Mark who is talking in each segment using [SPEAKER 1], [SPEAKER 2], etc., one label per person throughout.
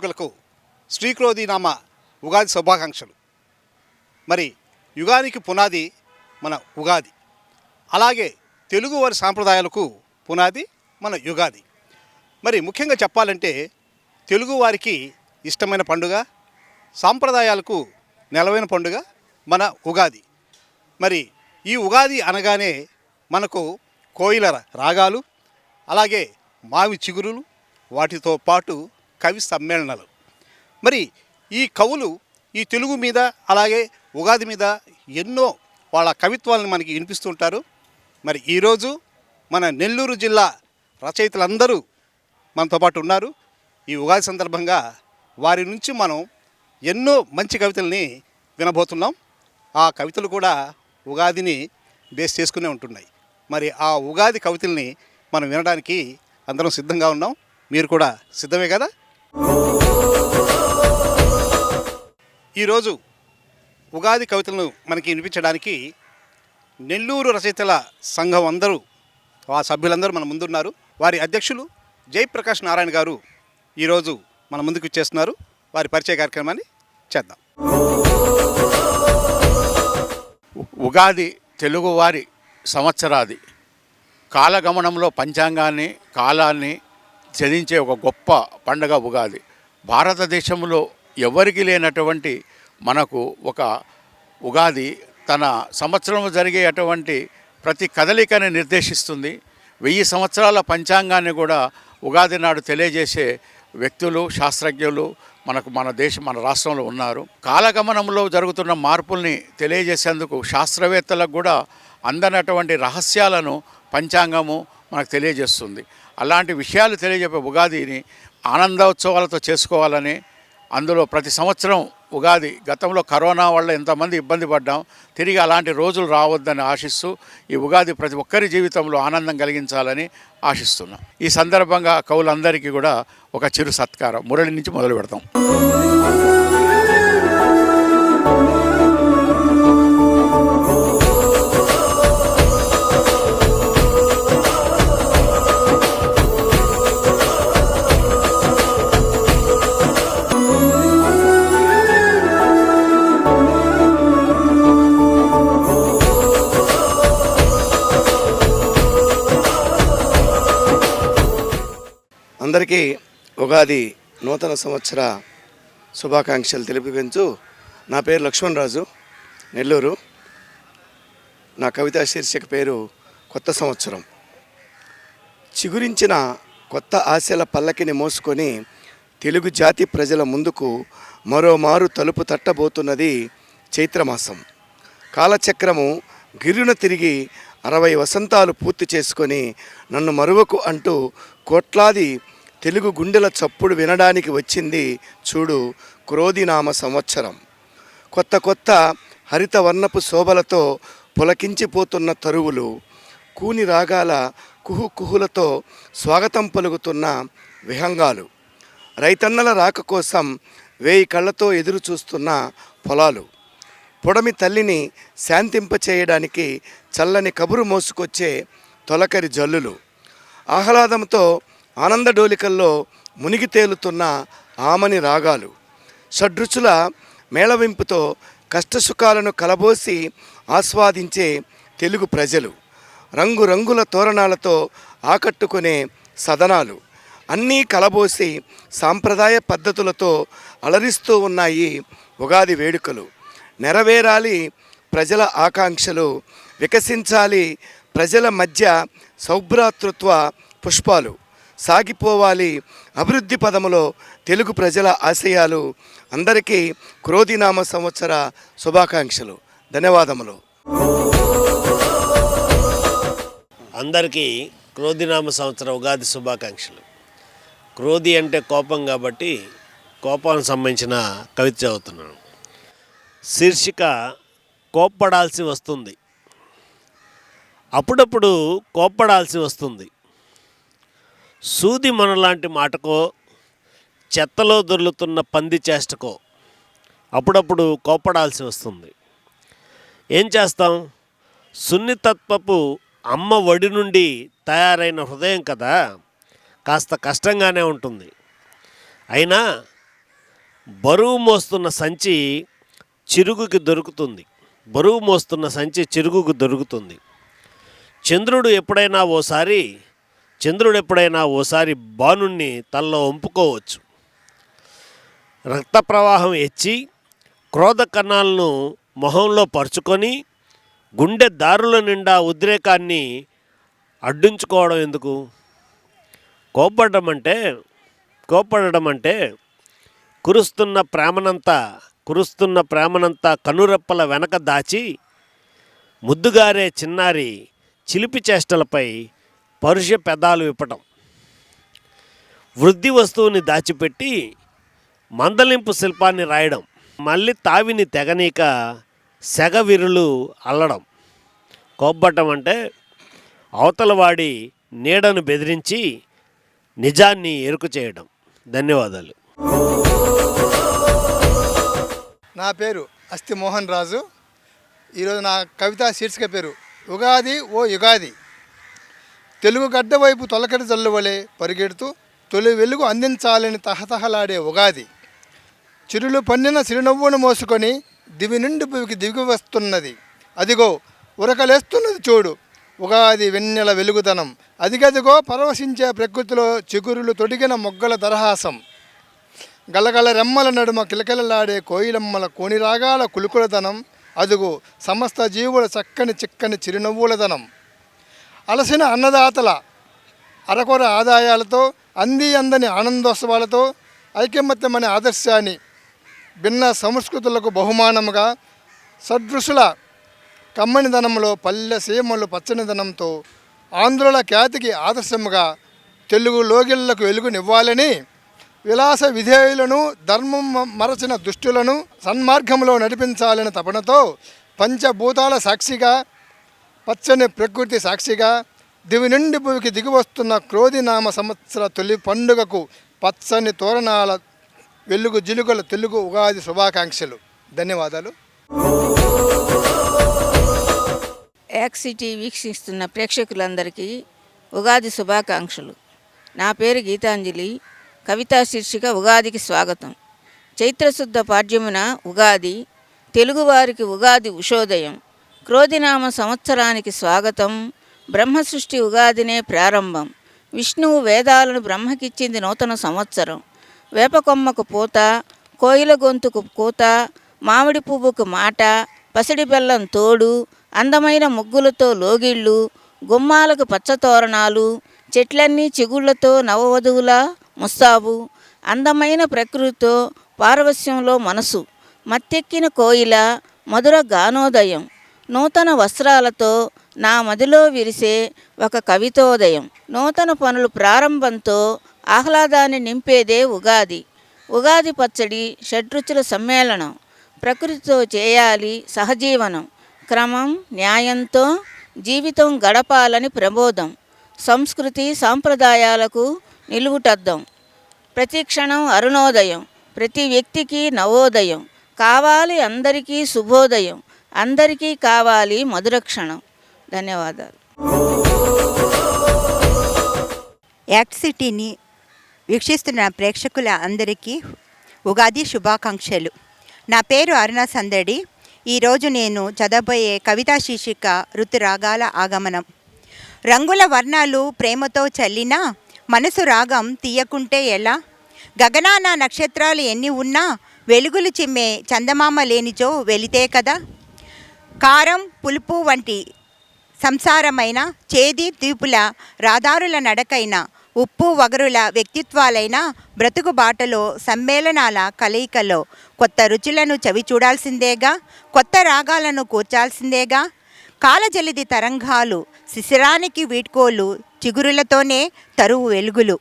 [SPEAKER 1] ప్రేక్షకులకు శ్రీక్రోధినామ ఉగాది శుభాకాంక్షలు. మరి యుగానికి పునాది మన ఉగాది. అలాగే తెలుగువారి సాంప్రదాయాలకు పునాది మన యుగాది. మరి ముఖ్యంగా చెప్పాలంటే తెలుగువారికి ఇష్టమైన పండుగ సాంప్రదాయాలకు నెలవైన పండుగ మన ఉగాది. మరి ఈ ఉగాది అనగానే మనకు కోయిల రాగాలు అలాగే మావి చిగురులు వాటితో పాటు కవి సమ్మేళనాలు. మరి ఈ కవులు ఈ తెలుగు మీద అలాగే ఉగాది మీద ఎన్నో వాళ్ళ కవిత్వాలను మనకి వినిపిస్తుంటారు మరి ఈరోజు మన నెల్లూరు జిల్లా రచయితలందరూ మనతో పాటు ఉన్నారు. ఈ ఉగాది సందర్భంగా వారి నుంచి మనం ఎన్నో మంచి కవితల్ని వినబోతున్నాం. ఆ కవితలు కూడా ఉగాదిని బేస్ చేసుకునే ఉంటున్నాయి. మరి ఆ ఉగాది కవితల్ని మనం వినడానికి అందరం సిద్ధంగా ఉన్నాం. మీరు కూడా సిద్ధమే కదా? ఈరోజు ఉగాది కవితలను మనకి వినిపించడానికి నెల్లూరు రచయితల సంఘం అందరూ ఆ సభ్యులందరూ మన ముందున్నారు. వారి అధ్యక్షులు జయప్రకాష్ నారాయణ గారు ఈరోజు మన ముందుకు ఇచ్చేస్తున్నారు వారి పరిచయ కార్యక్రమాన్ని చేద్దాం.
[SPEAKER 2] ఉగాది తెలుగువారి సంవత్సరాది కాలగమనంలో పంచాంగాన్ని కాలాన్ని చదించే ఒక గొప్ప పండగ ఉగాది. భారతదేశంలో ఎవరికి లేనటువంటి మనకు ఒక ఉగాది తన సంవత్సరం జరిగే అటువంటి ప్రతి కదలికని నిర్దేశిస్తుంది. వెయ్యి సంవత్సరాల పంచాంగాన్ని కూడా ఉగాది నాడు తెలియజేసే వ్యక్తులు శాస్త్రజ్ఞులు మనకు మన దేశం మన రాష్ట్రంలో ఉన్నారు. కాలగమనంలో జరుగుతున్న మార్పుల్ని తెలియజేసేందుకు శాస్త్రవేత్తలకు కూడా అందనటువంటి రహస్యాలను పంచాంగము మనకు తెలియజేస్తుంది. అలాంటి విషయాలు తెలియజెప్పే ఉగాదిని ఆనందోత్సవాలతో చేసుకోవాలని అందులో ప్రతి సంవత్సరం ఉగాది గతంలో కరోనా వల్ల ఎంతమంది ఇబ్బంది పడ్డాం తిరిగి అలాంటి రోజులు రావద్దని ఆశిస్తూ ఈ ఉగాది ప్రతి ఒక్కరి జీవితంలో ఆనందం కలిగించాలని ఆశిస్తున్నాం. ఈ సందర్భంగా కవులందరికీ కూడా ఒక చిరు సత్కారం. మురళి నుంచి మొదలు పెడతాం.
[SPEAKER 3] అందరికీ ఉగాది నూతన సంవత్సర శుభాకాంక్షలు తెలిపించు నా పేరు లక్ష్మణ్ రాజు నెల్లూరు. నా కవితా శీర్షిక పేరు కొత్త సంవత్సరం. చిగురించిన కొత్త ఆశల పల్లకిని మోసుకొని తెలుగు జాతి ప్రజల ముందుకు మరోమారు తలుపు తట్టబోతున్నది చైత్రమాసం. కాలచక్రము గిరున తిరిగి అరవై వసంతాలు పూర్తి చేసుకొని నన్ను మరువకు అంటూ కోట్లాది తెలుగు గుండెల చప్పుడు వినడానికి వచ్చింది చూడు క్రోధినామ సంవత్సరం. కొత్త కొత్త హరిత వర్ణపు శోభలతో పులకించిపోతున్న తరువులు కూని రాగాల కుహు కుహులతో స్వాగతం పలుకుతున్న విహంగాలు రైతన్నల రాక కోసం వేయి కళ్ళతో ఎదురు చూస్తున్న పొలాలు. పొడమి తల్లిని శాంతింపచేయడానికి చల్లని కబురు మోసుకొచ్చే తొలకరి జల్లులు. ఆహ్లాదంతో ఆనందడోలికల్లో మునిగి తేలుతున్న ఆమని రాగాలు. షడ్రుచుల మేళవింపుతో కష్టసుఖాలను కలబోసి ఆస్వాదించే తెలుగు ప్రజలు. రంగురంగుల తోరణాలతో ఆకట్టుకునే సదనాలు. అన్నీ కలబోసి సాంప్రదాయ పద్ధతులతో అలరిస్తూ ఉన్నాయి ఉగాది వేడుకలు. నెరవేరాలి ప్రజల ఆకాంక్షలు వికసించాలి ప్రజల మధ్య సౌభ్రాతృత్వ పుష్పాలు. సాగిపోవాలి. అభివృద్ధి పదములో తెలుగు ప్రజల ఆశయాలు అందరికీ క్రోధినామ సంవత్సర శుభాకాంక్షలు. ధన్యవాదములు.
[SPEAKER 4] అందరికీ క్రోధినామ సంవత్సర ఉగాది శుభాకాంక్షలు. క్రోధి అంటే కోపం కాబట్టి కోపానికి సంబంధించిన కవిత చదువుతున్నాను శీర్షిక కోప్పడాల్సి వస్తుంది. అప్పుడప్పుడు కోప్పడాల్సి వస్తుంది. సూది మనలాంటి మాటకో చెత్తలో దొర్లుతున్న పంది చేష్టకో అప్పుడప్పుడు కోపడాల్సి వస్తుంది. ఏం చేస్తాం? సున్నితత్వపు అమ్మ వడి నుండి తయారైన హృదయం కదా కాస్త కష్టంగానే ఉంటుంది. అయినా బరువు మోస్తున్న సంచి చిరుగుకి దొరుకుతుంది. బరువు మోస్తున్న సంచి చిరుగుకు దొరుకుతుంది. చంద్రుడు ఎప్పుడైనా ఓసారి చంద్రుడు ఎప్పుడైనా ఓసారి బాణుణ్ణి తనలో వంపుకోవచ్చు. రక్త ప్రవాహం ఎచ్చి క్రోధ కణాలను మొహంలో పరుచుకొని గుండె దారుల నిండా ఉద్రేకాన్ని అడ్డించుకోవడం ఎందుకు? కోప్పడడం అంటే కోప్పడడం అంటే కురుస్తున్న ప్రేమనంతా కురుస్తున్న ప్రేమనంతా కనురెప్పల వెనక దాచి ముద్దుగారే చిన్నారి చిలిపి చేష్టలపై పరుష పెదాలు విప్పటం వృద్ధి వస్తువుని దాచిపెట్టి మందలింపు శిల్పాన్ని రాయడం. మళ్ళీ తావిని తెగనీక సెగవిరులు అల్లడం. కొబ్బటం అంటే అవతలవాడి నీడను బెదిరించి నిజాన్ని ఎరుకు చేయడం. ధన్యవాదాలు.
[SPEAKER 5] నా పేరు అస్తి మోహన్ రాజు. ఈరోజు నా కవిత శీర్షిక పేరు ఉగాది ఓ యుగాది. తెలుగు గడ్డ వైపు తొలకటి జల్లువలే పరిగెడుతూ తొలి వెలుగు అందించాలని తహతహలాడే ఉగాది. చిరులు పన్నిన చిరునవ్వును మోసుకొని దివి నుండి భూమికి దిగి వస్తున్నది. అదిగో ఉరకలేస్తున్నది చూడు. ఉగాది వెన్నెల వెలుగుదనం. అదిగదిగో పరవశించే ప్రకృతిలో చిగురులు తొడిగిన మొగ్గల దరహాసం. గలగల రెమ్మల నడుమ కిలకిలలాడే కోయిలమ్మల కోణిరాగాల కులుకులదనం అదుగు సమస్త జీవుల చక్కని చిక్కని చిరునవ్వులదనం అలసిన అన్నదాతల అరకొర ఆదాయాలతో అంది అందని ఆనందోత్సవాలతో ఐకమత్యం అనే ఆదర్శాన్ని భిన్న సంస్కృతులకు బహుమానముగా సదృశుల కమ్మనిదనంలో పల్లె సీమలు పచ్చనిదనంతో ఆంధ్రుల ఖ్యాతికి ఆదర్శముగా తెలుగు లోగిళ్ళకు వెలుగునివ్వాలని విలాస విధేయులను ధర్మం మరచిన దుష్టులను సన్మార్గంలో నడిపించాలని తపనతో పంచభూతాల సాక్షిగా పచ్చని ప్రకృతి సాక్షిగా దివి నుండి భూమికి దిగివస్తున్న క్రోధినామ సంవత్సర తొలి పండుగకు పచ్చని తోరణాల వెలుగు జిలుగుల తెలుగు ఉగాది శుభాకాంక్షలు. ధన్యవాదాలు.
[SPEAKER 6] యాక్సిటీ వీక్షిస్తున్న ప్రేక్షకులందరికీ ఉగాది శుభాకాంక్షలు. నా పేరు గీతాంజలి. కవితా శీర్షిక ఉగాదికి స్వాగతం. చైత్రశుద్ధ పాడ్యమున ఉగాది తెలుగువారికి ఉగాది ఉషోదయం. క్రోధినామ సంవత్సరానికి స్వాగతం. బ్రహ్మ సృష్టి ఉగాదినే ప్రారంభం. విష్ణువు వేదాలను బ్రహ్మకిచ్చింది నూతన సంవత్సరం. వేప కొమ్మకు పూత కోయిల గొంతుకు కూత మామిడి పువ్వుకు మాట పసిడి బెల్లం తోడు అందమైన ముగ్గులతో లోగిళ్ళు గుమ్మాలకు పచ్చతోరణాలు చెట్లన్నీ చిగుళ్ళతో నవవధువుల ముస్తాబు అందమైన ప్రకృతితో పారవస్యంలో మనసు మత్తెక్కిన కోయిల మధుర గానోదయం. నూతన వస్త్రాలతో నా మదిలో విరిసే ఒక కవితోదయం. నూతన పనులు ప్రారంభంతో ఆహ్లాదాన్ని నింపేదే ఉగాది. ఉగాది పచ్చడి షడ్రుచుల సమ్మేళనం ప్రకృతితో చేయాలి సహజీవనం క్రమం న్యాయంతో జీవితం గడపాలని ప్రబోధం సంస్కృతి సాంప్రదాయాలకు నిలువుటద్దం. ప్రతి క్షణం అరుణోదయం ప్రతి వ్యక్తికి నవోదయం కావాలి అందరికీ శుభోదయం అందరికీ కావాలి మధుర క్షణం. ధన్యవాదాలు.
[SPEAKER 7] యాక్ట్ సిటీని వీక్షిస్తున్న ప్రేక్షకుల అందరికీ ఉగాది శుభాకాంక్షలు. నా పేరు అరుణ సందడి. ఈరోజు నేను చదవబోయే కవితా శీర్షిక ఋతురాగాల ఆగమనం. రంగుల వర్ణాలు ప్రేమతో చల్లినా మనసు రాగం తీయకుంటే ఎలా? గగనాన నక్షత్రాలు ఎన్ని ఉన్నా వెలుగులు చిమ్మే చందమామ లేనిచో వెలితే కదా? కారం పులుపు వంటి సంసారమైన చేది తీపుల రాదారుల నడకైన ఉప్పు వగరుల వ్యక్తిత్వాలైన బ్రతుకు బాటలో సమ్మేళనాల కలయికలో కొత్త రుచులను చవి చూడాల్సిందేగా కొత్త రాగాలను కూర్చాల్సిందేగా కాలజలిది తరంగాలు శిశిరానికి వీడ్కోలు చిగురులతోనే తరువు వెలుగులు.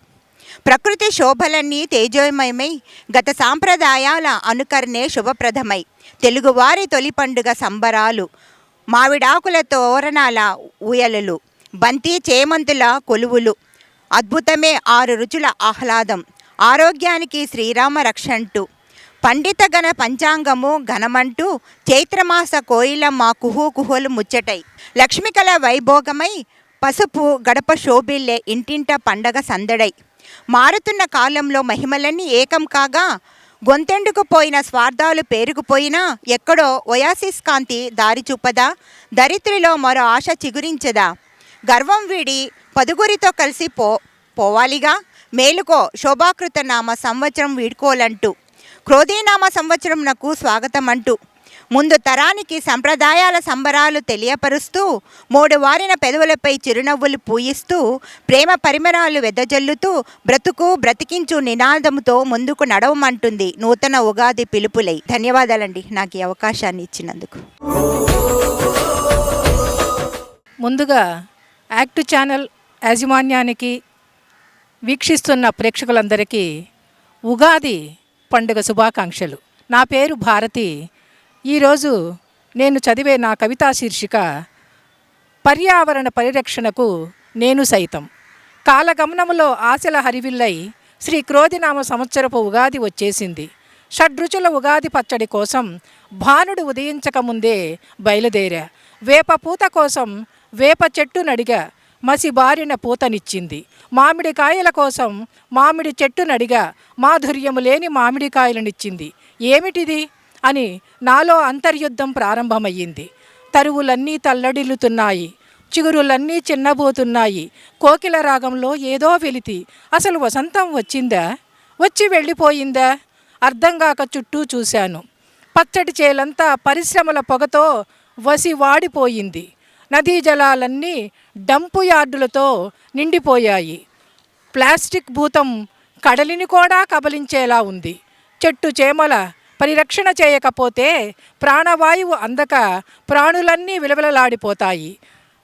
[SPEAKER 7] ప్రకృతి శోభలన్నీ తేజోమయమై గత సాంప్రదాయాల అనుకరణే శుభప్రదమై. తెలుగువారి తొలి పండుగ సంబరాలు. మావిడాకుల తోరణాల ఊయలలు బంతి చేమంతుల కొలువులు. అద్భుతమే ఆరు రుచుల ఆహ్లాదం. ఆరోగ్యానికి శ్రీరామ రక్షంటూ. పండితగణ పంచాంగము ఘనమంటూ చైత్రమాస కోయిలమ్మ కుహు కుహులు ముచ్చటై. లక్ష్మికల వైభోగమై పసుపు గడప శోభిల్లే ఇంటింట పండగ సందడై. మారుతున్న కాలంలో మహిమలన్నీ ఏకం కాగా గొంతెండుకు పోయిన స్వార్థాలు పేరుకుపోయినా ఎక్కడో ఒయాసిస్ కాంతి దారి చూపదా? దరిద్రిలో మరో ఆశ చిగురించదా? గర్వం వీడి పదుగురితో కలిసి పో పోవాలిగా? మేలుకో శోభాకృత నామ సంవత్సరం వీడుకోలంటూ. క్రోధీనామ సంవత్సరం నాకు స్వాగతం అంటూ ముందు తరానికి సంప్రదాయాల సంబరాలు తెలియపరుస్తూ మూడు వారిన పెదవులపై చిరునవ్వులు పూయిస్తూ ప్రేమ పరిమళాలు వెదజల్లుతూ బ్రతుకు బ్రతికించు నినాదముతో ముందుకు నడవమంటుంది నూతన ఉగాది పిలుపులై. ధన్యవాదాలండి నాకు ఈ అవకాశాన్ని ఇచ్చినందుకు.
[SPEAKER 8] ముందుగా యాక్ట్ ఛానల్ యాజమాన్యానికి వీక్షిస్తున్న ప్రేక్షకులందరికీ ఉగాది పండుగ శుభాకాంక్షలు. నా పేరు భారతి ఈరోజు నేను చదివే నా కవితా శీర్షిక పర్యావరణ పరిరక్షణకు నేను సైతం. కాలగమనములో ఆశల హరివిల్లై శ్రీ క్రోధినామ సంవత్సరపు ఉగాది వచ్చేసింది. షడ్రుచుల ఉగాది పచ్చడి కోసం భానుడు ఉదయించక ముందే బయలుదేరా వేప పూత కోసం వేప చెట్టు నడిగా మసి బారిన పూతనిచ్చింది. మామిడికాయల కోసం మామిడి చెట్టు నడిగా మాధుర్యము లేని మామిడికాయలనిచ్చింది ఏమిటిది? అని నాలో అంతర్యుద్ధం ప్రారంభమయ్యింది. తరువులన్నీ తల్లడిల్లుతున్నాయి. చిగురులన్నీ చిన్నబోతున్నాయి. కోకిల రాగంలో ఏదో వెలితి. అసలు వసంతం వచ్చిందా? వచ్చి వెళ్ళిపోయిందా? అర్థంగాక చుట్టూ చూశాను. పచ్చడి చేలంతా పరిశ్రమల పొగతో వసి వాడిపోయింది. నదీ జలాలన్నీ డంపు యార్డులతో నిండిపోయాయి. ప్లాస్టిక్ భూతం కడలిని కూడా కబలించేలా ఉంది. చెట్టు చేమల పరిరక్షణ చేయకపోతే ప్రాణవాయువు అందక ప్రాణులన్నీ విలవిలలాడిపోతాయి.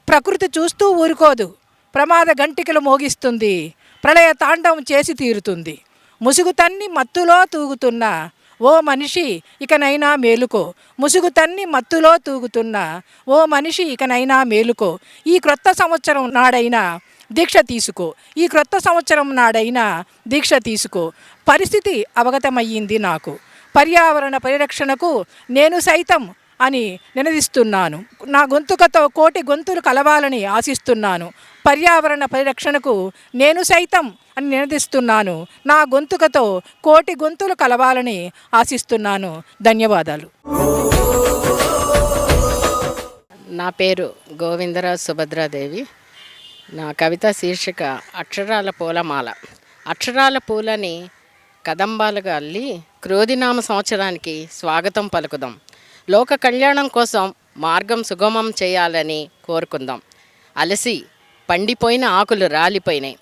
[SPEAKER 8] ప్రకృతి చూస్తూ ఊరుకోదు. ప్రమాద గంటికలు మోగిస్తుంది. ప్రళయ తాండవం చేసి తీరుతుంది. ముసుగు తన్ని మత్తులో తూగుతున్న ఓ మనిషి ఇకనైనా మేలుకో. ముసుగు తన్ని మత్తులో తూగుతున్న ఓ మనిషి ఇకనైనా మేలుకో. ఈ క్రొత్త సంవత్సరం నాడైనా దీక్ష తీసుకో. ఈ క్రొత్త సంవత్సరం నాడైనా దీక్ష తీసుకో. పరిస్థితి అవగతమయ్యింది నాకు. పర్యావరణ పరిరక్షణకు నేను సైతం అని నినదిస్తున్నాను. నా గొంతుకతో కోటి గొంతులు కలవాలని ఆశిస్తున్నాను. పర్యావరణ పరిరక్షణకు నేను సైతం అని నినదిస్తున్నాను. నా గొంతుకతో కోటి గొంతులు కలవాలని ఆశిస్తున్నాను. ధన్యవాదాలు.
[SPEAKER 9] నా పేరు గోవిందరాజ్ సుభద్రాదేవి. నా కవిత శీర్షిక అక్షరాల పూలమాల. అక్షరాల పూలని కదంబాలుగా అల్లి క్రోధినామ సంవత్సరానికి స్వాగతం పలుకుదాం. లోక కళ్యాణం కోసం మార్గం సుగమం చేయాలని కోరుకుందాం. అలసి పండిపోయిన ఆకులు రాలిపోయినాయి.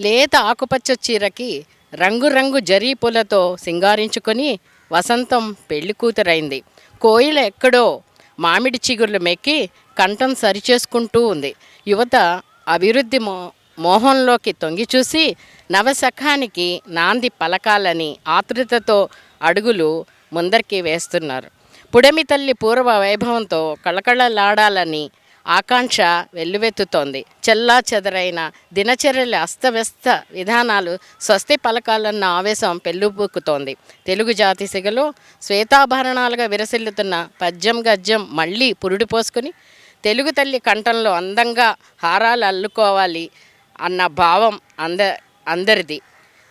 [SPEAKER 9] లేత ఆకుపచ్చ చీరకి రంగురంగు జరీ పూలతో సింగారించుకొని వసంతం పెళ్ళి కూతురైంది. కోయిల ఎక్కడో మామిడి చిగుర్లు మెక్కి కంఠం సరిచేసుకుంటూ ఉంది. యువత అభివృద్ధి మో మోహంలోకి తొంగి చూసి నవశకానికి నాంది పలకాలని ఆతృతతో అడుగులు ముందరికి వేస్తున్నారు. పుడమి తల్లి పూర్వ వైభవంతో కళకళలాడాలని ఆకాంక్ష వెల్లువెత్తుతోంది. చెల్లా చెదరైన దినచర్యల అస్తవ్యస్త విధానాలు స్వస్తి పలకాలన్న ఆవేశం పెళ్ళుబుక్కుతోంది తెలుగు జాతి సిగలో శ్వేతాభరణాలుగా విరసిల్లుతున్న పద్యం గద్యం మళ్ళీ పురుడు పోసుకుని తెలుగు తల్లి కంఠంలో అందంగా హారాలు అల్లుకోవాలి అన్న భావం అంద అందరిది.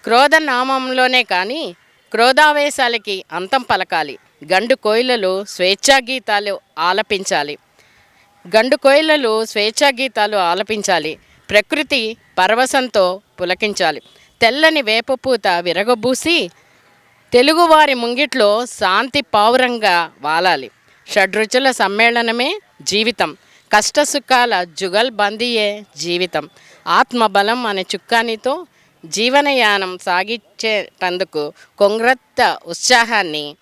[SPEAKER 9] క్రోధ నామంలోనే కానీ క్రోధావేశాలకి అంతం పలకాలి. గండు కోయిలలు స్వేచ్ఛా గీతాలు ఆలపించాలి. గండు కోయిలలు స్వేచ్ఛా గీతాలు ఆలపించాలి. ప్రకృతి పరవశంతో పులకించాలి. తెల్లని వేపపూత విరగబూసి తెలుగువారి ముంగిట్లో శాంతి పావురంగా వాలాలి. షడ్రుచుల సమ్మేళనమే జీవితం. కష్టసుఖాల జుగల్ బందీయే జీవితం. ఆత్మబలం అనే చుక్కానితో జీవనయానం సాగించేటందుకు కొంగ్రత్త ఉత్సాహాన్ని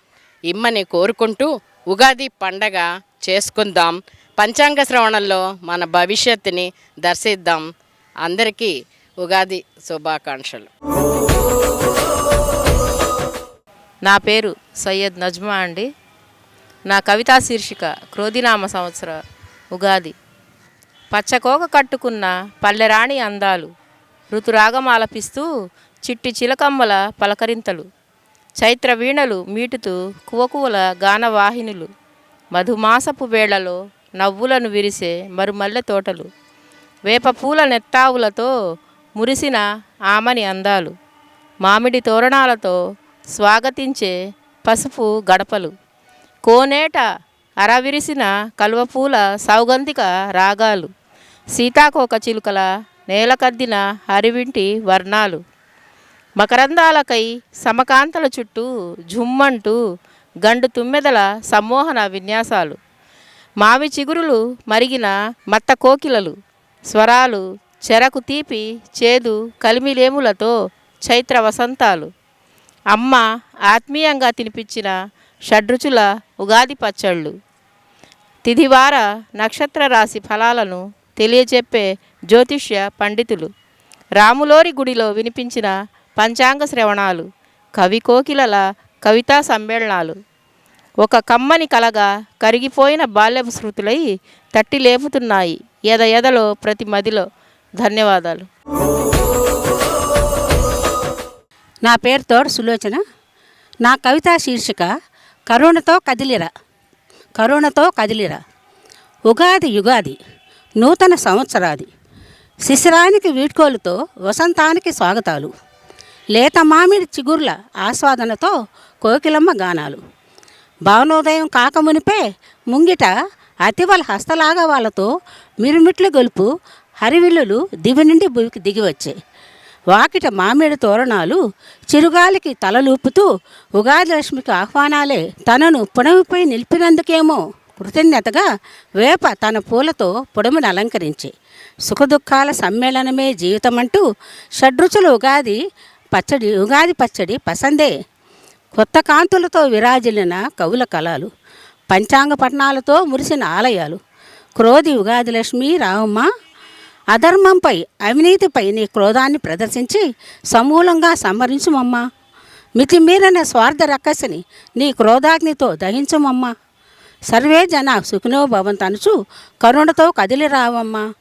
[SPEAKER 9] ఇమ్మని కోరుకుంటూ ఉగాది పండగ చేసుకుందాం. పంచాంగ శ్రవణంలో మన భవిష్యత్తుని దర్శిద్దాం. అందరికీ ఉగాది శుభాకాంక్షలు.
[SPEAKER 10] నా పేరు సయ్యద్ నజ్మా అండి. నా కవితా శీర్షిక క్రోధినామ సంవత్సర ఉగాది. పచ్చకోక కట్టుకున్న పల్లెరాణి అందాలు ఋతురాగం ఆలపిస్తూ చిట్టి చిలకమ్మల పలకరింతలు. చైత్ర వీణలు మీటుతూ కువకువల గానవాహినులు. మధుమాసపు వేళలో నవ్వులను విరిసే మరుమల్లె తోటలు. వేప పూల నెత్తావులతో మురిసిన ఆమని అందాలు. మామిడి తోరణాలతో స్వాగతించే పసుపు గడపలు. కోనేట అరవిరిసిన కలువపూల సౌగంధిక రాగాలు. సీతాకోక చిలుకల నేలకద్దిన హరివింటి వర్ణాలు. మకరందాలకై సమకాంతల చుట్టూ జుమ్మంటూ గండు తుమ్మెదల సమ్మోహన విన్యాసాలు. మావి చిగురులు మరిగిన మత్త కోకిలలు. స్వరాలు చెరకు తీపి చేదు కలిమిలేములతో చైత్ర వసంతాలు. అమ్మ ఆత్మీయంగా తినిపించిన షడ్రుచుల ఉగాది పచ్చళ్ళు. తిథివార నక్షత్ర రాశి ఫలాలను తెలియజెప్పే జ్యోతిష్య పండితులు. రాములోరి గుడిలో వినిపించిన పంచాంగ శ్రవణాలు కవి కోకిలల కవితా సమ్మేళనాలు. ఒక కమ్మని కలగా కరిగిపోయిన బాల్యపు శృతులై తట్టి లేపుతున్నాయి ఎద ఎదలో ప్రతి మదిలో. ధన్యవాదాలు.
[SPEAKER 11] నా పేరు తోడు సులోచన. నా కవితా శీర్షిక కరుణతో కదిలిరా కరుణతో కదిలిరా. ఉగాది యుగాది నూతన సంవత్సరాది. శిశిరానికి వీడ్కోలుతో వసంతానికి స్వాగతాలు. లేత మామిడి చిగుర్ల ఆస్వాదనతో కోకిలమ్మ గానాలు. భావనోదయం కాకమునిపే ముంగిట అతివల హస్తలాగా వాళ్ళతో మిరుమిట్లు గొలుపు హరివిల్లులు దివి నుండి భూమికి దిగివచ్చాయి వాకిట మామిడి తోరణాలు చిరుగాలికి తలలూపుతూ ఉగాది లక్ష్మికి ఆహ్వానాలే తనను పుడమిపై నిలిపినందుకేమో కృతజ్ఞతగా వేప తన పూలతో పొడమిని అలంకరించాయి సుఖదుఖాల సమ్మేళనమే జీవితమంటూ షడ్రుచుల ఉగాది పచ్చడి ఉగాది పచ్చడి పసందే. కొత్త కాంతులతో విరాజిల్లిన కవుల కళలు పంచాంగ పట్టణాలతో మురిసిన ఆలయాలు క్రోధి ఉగాది లక్ష్మి రామమ్మ అధర్మంపై అవినీతిపై నీ క్రోధాన్ని ప్రదర్శించి సమూలంగా సంహరించుమమ్మా. మితిమీరిన స్వార్థ రక్కసిని నీ క్రోధాగ్నితో దహించుమమ్మా. సర్వే జన సుఖినో భవంతనుచు కరుణతో కదిలి రావమ్మా.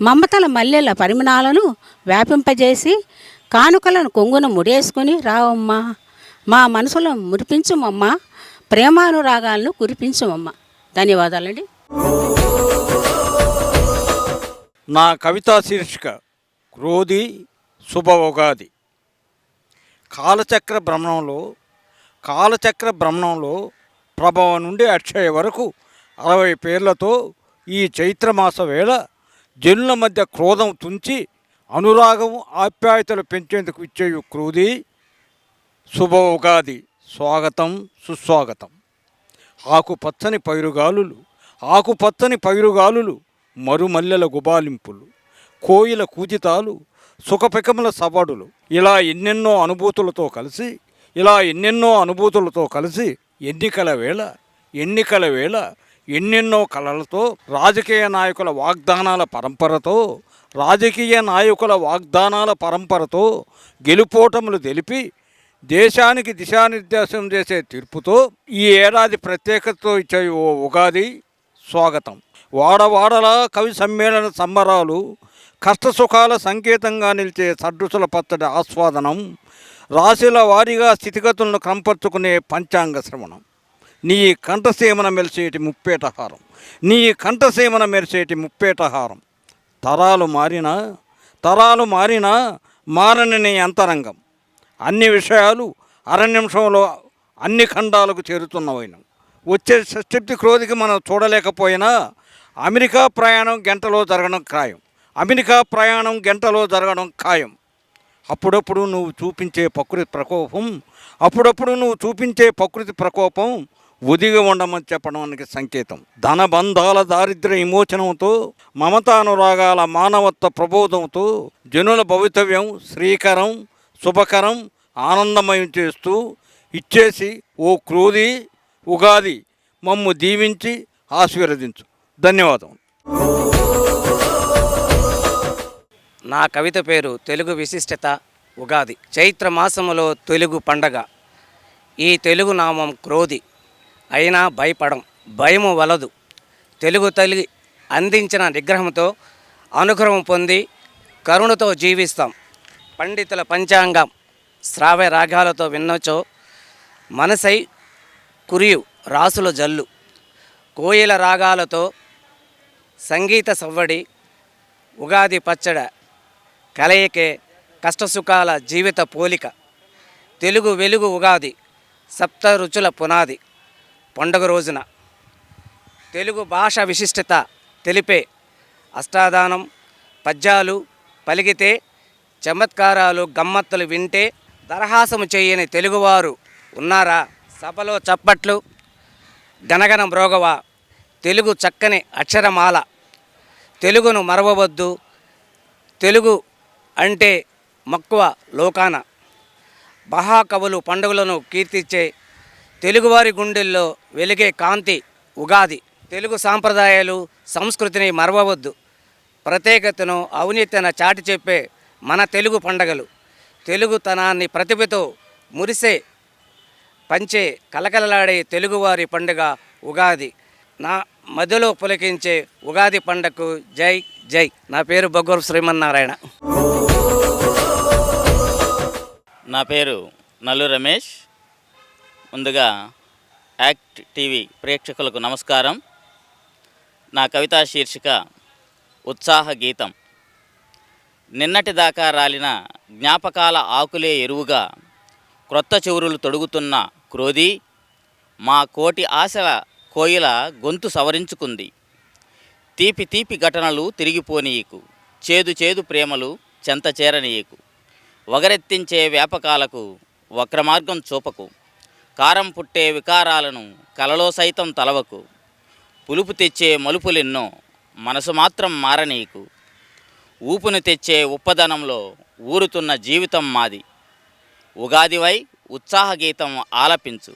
[SPEAKER 11] మమతల మల్లెల పరిమాణాలను వ్యాపింపజేసి కానుకలను కొంగున ముడేసుకుని రావమ్మా. మా మనసులో మురిపించుమమ్మా. ప్రేమానురాగాలను కురిపించుమమ్మా. ధన్యవాదాలండి.
[SPEAKER 12] నా కవితా శీర్షిక క్రోధి శుభ ఉగాది కాలచక్ర భ్రమణంలో కాలచక్ర భ్రమణంలో ప్రభవ నుండి అక్షయ వరకు అరవై పేర్లతో ఈ చైత్రమాస వేళ జనుల మధ్య క్రోధం తుంచి అనురాగం ఆప్యాయతలు పెంచేందుకు ఇచ్చేయు క్రోధి. శుభ ఉగాది. స్వాగతం సుస్వాగతం. ఆకుపచ్చని పైరుగాలులు ఆకుపచ్చని పైరుగాలులు మరుమల్లెల గుబాలింపులు కోయిల కూజితాలు సుఖపెకముల సవాడులు. ఇలా ఎన్నెన్నో అనుభూతులతో కలిసి ఇలా ఎన్నెన్నో అనుభూతులతో కలిసి ఎన్నికల వేళ ఎన్నికల వేళ ఎన్నెన్నో కళలతో రాజకీయ నాయకుల వాగ్దానాల పరంపరతో రాజకీయ నాయకుల వాగ్దానాల పరంపరతో గెలుపోటములు తెలిపి దేశానికి దిశానిర్దేశం చేసే తీర్పుతో ఈ ఏడాది ప్రత్యేకతతో ఇచ్చే ఓ ఉగాది స్వాగతం. వాడవాడలా కవి సమ్మేళన సంబరాలు కష్టసుఖాల సంకేతంగా నిలిచే సడ్రుసుల పచ్చడి ఆస్వాదనం రాశుల వారీగా స్థితిగతులను క్రమపరుచుకునే పంచాంగ శ్రవణం. నీ కంఠసీమన మెరిసేటి ముప్పేటహారం. నీ కంఠసీమన మెరిసేటి ముప్పేటహారం. తరాలు మారినా తరాలు మారినా మారని నీ అంతరంగం. అన్ని విషయాలు అర నిమిషంలో అన్ని ఖండాలకు చేరుతున్నవైన. వచ్చే షష్ఠి క్రోధికి మనం చూడలేకపోయినా అమెరికా ప్రయాణం గంటలో జరగడం ఖాయం. అమెరికా ప్రయాణం గంటలో జరగడం ఖాయం. అప్పుడప్పుడు నువ్వు చూపించే ప్రకృతి ప్రకోపం అప్పుడప్పుడు నువ్వు చూపించే ప్రకృతి ప్రకోపం ఒదిగి ఉండమని చెప్పడానికి సంకేతం. ధనబంధాల దారిద్ర విమోచనంతో మమతానురాగాల మానవత్వ ప్రబోధంతో జనుల భవితవ్యం శ్రీకరం శుభకరం ఆనందమయం చేస్తూ ఇచ్చేసి ఓ క్రోధి ఉగాది మమ్ము దీవించి ఆశీర్వదించు. ధన్యవాదం
[SPEAKER 13] నా కవిత పేరు తెలుగు విశిష్టత ఉగాది. చైత్ర మాసములో తెలుగు పండగ. ఈ తెలుగు నామం క్రోధి. అయినా భయపడం భయము వలదు. తెలుగు తల్లి అందించిన నిగ్రహంతో అనుగ్రహం పొంది కరుణతో జీవిస్తాం. పండితుల పంచాంగం శ్రావ్య రాగాలతో విన్నచో మనసై కురియు రాసుల జల్లు. కోయిల రాగాలతో సంగీత సవ్వడి ఉగాది పచ్చడ కలయికే కష్టసుఖాల జీవిత పోలిక తెలుగు వెలుగు ఉగాది సప్త రుచుల పునాది పండుగ రోజున తెలుగు భాష విశిష్టత తెలిపే అష్టాదానం పద్యాలు పలికితే చమత్కారాలు గమ్మత్తులు వింటే దరహాసము చేయని తెలుగువారు ఉన్నారా? సభలో చప్పట్లు గనగన మ్రోగవ తెలుగు చక్కని అక్షరమాల. తెలుగును మరవవద్దు. తెలుగు అంటే మక్కువ లోకాన. మహాకవులు పండుగలను కీర్తించే తెలుగువారి గుండెల్లో వెలిగే కాంతి ఉగాది. తెలుగు సాంప్రదాయాలు సంస్కృతిని మరవవద్దు. ప్రత్యేకతను ఔన్నత్యన చాటి చెప్పే మన తెలుగు పండగలు. తెలుగుతనాన్ని ప్రతిభతో మురిసే పంచే కలకలలాడే తెలుగువారి పండుగ ఉగాది. నా మధ్యలో పులకించే ఉగాది పండగకు జై జై. నా పేరు బొగ్గూరు శ్రీమన్నారాయణ.
[SPEAKER 14] నా పేరు నల్లు రమేష్. ముందుగా యాక్ట్ టీవీ ప్రేక్షకులకు నమస్కారం. నా కవితా శీర్షిక ఉత్సాహ గీతం. నిన్నటి దాకా రాలిన జ్ఞాపకాల ఆకులే ఎరువుగా క్రొత్త చెవురులు తొడుగుతున్న క్రోధి మా కోటి ఆశల కోయిల గొంతు సవరించుకుంది. తీపి తీపి ఘటనలు తిరిగిపోనీయకు చేదు చేదు ప్రేమలు చెంత చేరనీయకు వగరెత్తించే వ్యాపకాలకు వక్రమార్గం చూపకు. కారం పుట్టే వికారాలను కలలో సైతం తలవకు. పులుపు తెచ్చే మలుపులెన్నో మనసు మాత్రం మారనీయకు ఊపును తెచ్చే ఉప్పదనంలో ఊరుతున్న జీవితం మాది. ఉగాదివై ఉత్సాహ గీతం ఆలపించు.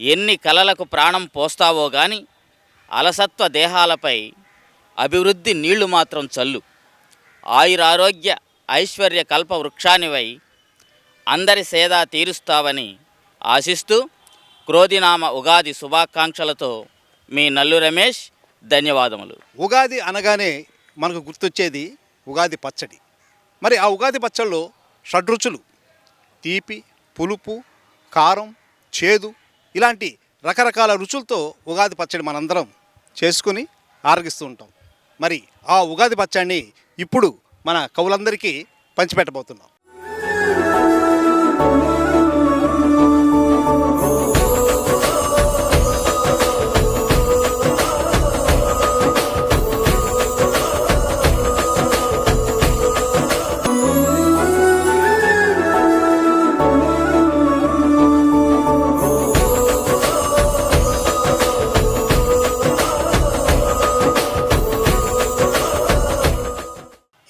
[SPEAKER 14] ఎన్ని కలలకు ప్రాణం పోస్తావో గాని అలసత్వ దేహాలపై అభివృద్ధి నీళ్ళు మాత్రం చల్లు. ఆయురారోగ్య ఐశ్వర్య కల్ప వృక్షానివై అందరి సేదా తీరుస్తావని ఆశిస్తూ క్రోధినామ ఉగాది శుభాకాంక్షలతో మీ నల్లు రమేష్ ధన్యవాదములు.
[SPEAKER 1] ఉగాది అనగానే మనకు గుర్తొచ్చేది ఉగాది పచ్చడి. మరి ఆ ఉగాది పచ్చడిలో షడ్రుచులు తీపి పులుపు కారం చేదు ఇలాంటి రకరకాల రుచులతో ఉగాది పచ్చడి మనందరం చేసుకుని ఆరగిస్తూ ఉంటాం. మరి ఆ ఉగాది పచ్చడిని ఇప్పుడు మన కవులందరికీ పంచిపెట్టబోతున్నాం.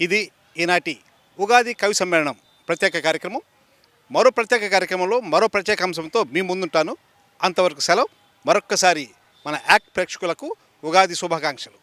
[SPEAKER 1] ఇది ఈనాటి ఉగాది కవి సమ్మేళనం. ప్రత్యేక కార్యక్రమం. మరో ప్రత్యేక కార్యక్రమంలో మరో ప్రత్యేక అంశంతో మీ ముందుంటాను. అంతవరకు సెలవు. మరొక్కసారి మన యాక్ట్ ప్రేక్షకులకు ఉగాది శుభాకాంక్షలు.